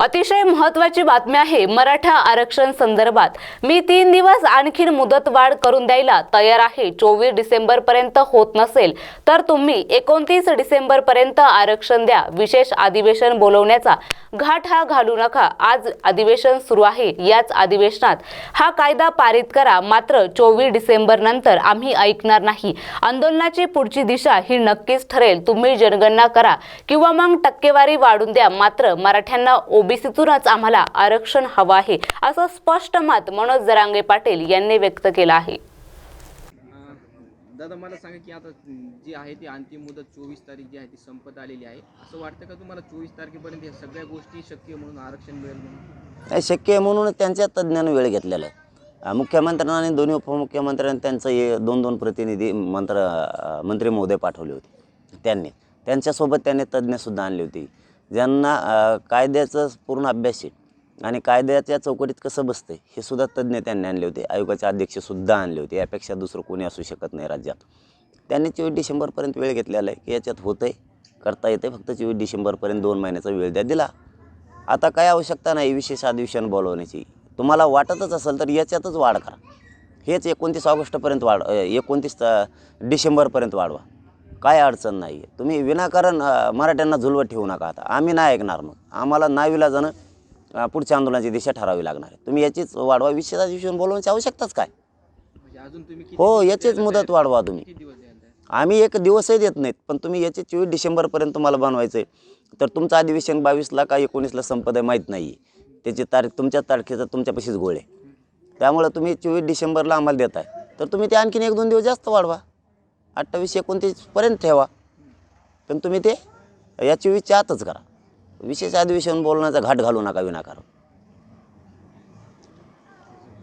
अतिशय महत्वाची बातमी आहे मराठा आरक्षण संदर्भात. मी तीन दिवस आणखीन मुदतवाढ करून द्यायला तयार आहे. चोवीस डिसेंबर पर्यंत होत नसेल तर तुम्ही एकोणतीस डिसेंबर पर्यंत आरक्षण द्या. विशेष अधिवेशन बोलवण्याचा घाट हा घालू नका. आज अधिवेशन सुरू आहे. याच अधिवेशनात हा कायदा पारित करा. मात्र चोवीस डिसेंबर नंतर आम्ही ऐकणार नाही. आंदोलनाची पुढची दिशा ही नक्कीच ठरेल. तुम्ही जनगणना करा किंवा मग टक्केवारी वाढून द्या. मात्र मराठ्यांना ओ ओबीसीतूनच आम्हाला आरक्षण हवं आहे असं स्पष्ट मत मनोज जरांगे पाटील यांनी व्यक्त केलं आहे. दादा मला सांगा की आता जी आहे ती अंतिम मुदत चोवीस तारीख जी आहे ती संपत आलेली आहे. असं वाटतं का तुम्हाला चोवीस तारखेपर्यंत या सगळ्या गोष्टी शक्य म्हणून आरक्षण मिळेल म्हणून? नाही शक्य आहे म्हणून त्यांच्या तज्ज्ञानं वेळ घेतलेला आहे. मुख्यमंत्र्यांना आणि दोन्ही उपमुख्यमंत्र्यांनी त्यांचं हे दोन दोन प्रतिनिधी मंत्र मंत्री महोदय पाठवले होते. त्यांनी. त्यांच्यासोबत त्यांनी तज्ज्ञसुद्धा आणली होती. ज्यांना कायद्याचं पूर्ण अभ्यास आहे आणि कायद्याच्या चौकटीत कसं बसतं हे सुद्धा तज्ज्ञ त्यांनी आणले होते. आयोगाचे अध्यक्षसुद्धा आणले होते. यापेक्षा दुसरं कोणी असू शकत नाही राज्यात. त्यांनी चोवीस डिसेंबरपर्यंत वेळ घेतलेला आहे की याच्यात होतं आहे करता येते फक्त चोवीस डिसेंबरपर्यंत दोन महिन्याचा वेळ द्या दिला. आता काय आवश्यकता नाही विशेष अधिवेशन बोलवण्याची. तुम्हाला वाटतच असेल तर याच्यातच वाढ करा. हेच एकोणतीस ऑगस्टपर्यंत वाढ एकोणतीस डिसेंबरपर्यंत वाढवा. काय अडचण नाही आहे तुम्ही विनाकारण मराठ्यांना झुलवत ठेवू नका आता. आम्ही नाही ऐकणार मग. आम्हाला नाविलाजानं अ, पुढच्या आंदोलनाची दिशा ठरावी लागणार आहे. तुम्ही याचीच वाढवा. विशेष अधिवेशन बोलवण्याची आवश्यकताच काय? म्हणजे हो याचीच मुदत वाढवा तुम्ही? आम्ही एक दिवसही देत नाहीत पण तुम्ही याचे चोवीस डिसेंबरपर्यंत तुम्हाला बनवायचं आहे तर तुमचं अधिवेशन बावीसला का एकोणीसला संपत आहे माहीत नाही आहे त्याची तारीख तुमच्या तारखेचा तुमच्यापाशीच गोळ आहे. त्यामुळं तुम्ही चोवीस डिसेंबरला आम्हाला देताय. तर तुम्ही ते आणखीन एक दोन दिवस जास्त वाढवा. अठ्ठावीस एकोणतीसपर्यंत ठेवा. पण तुम्ही ते याची विचारतच करा. विशेष अधिवेशन बोलण्याचा घाट घालू नका विनाकारण.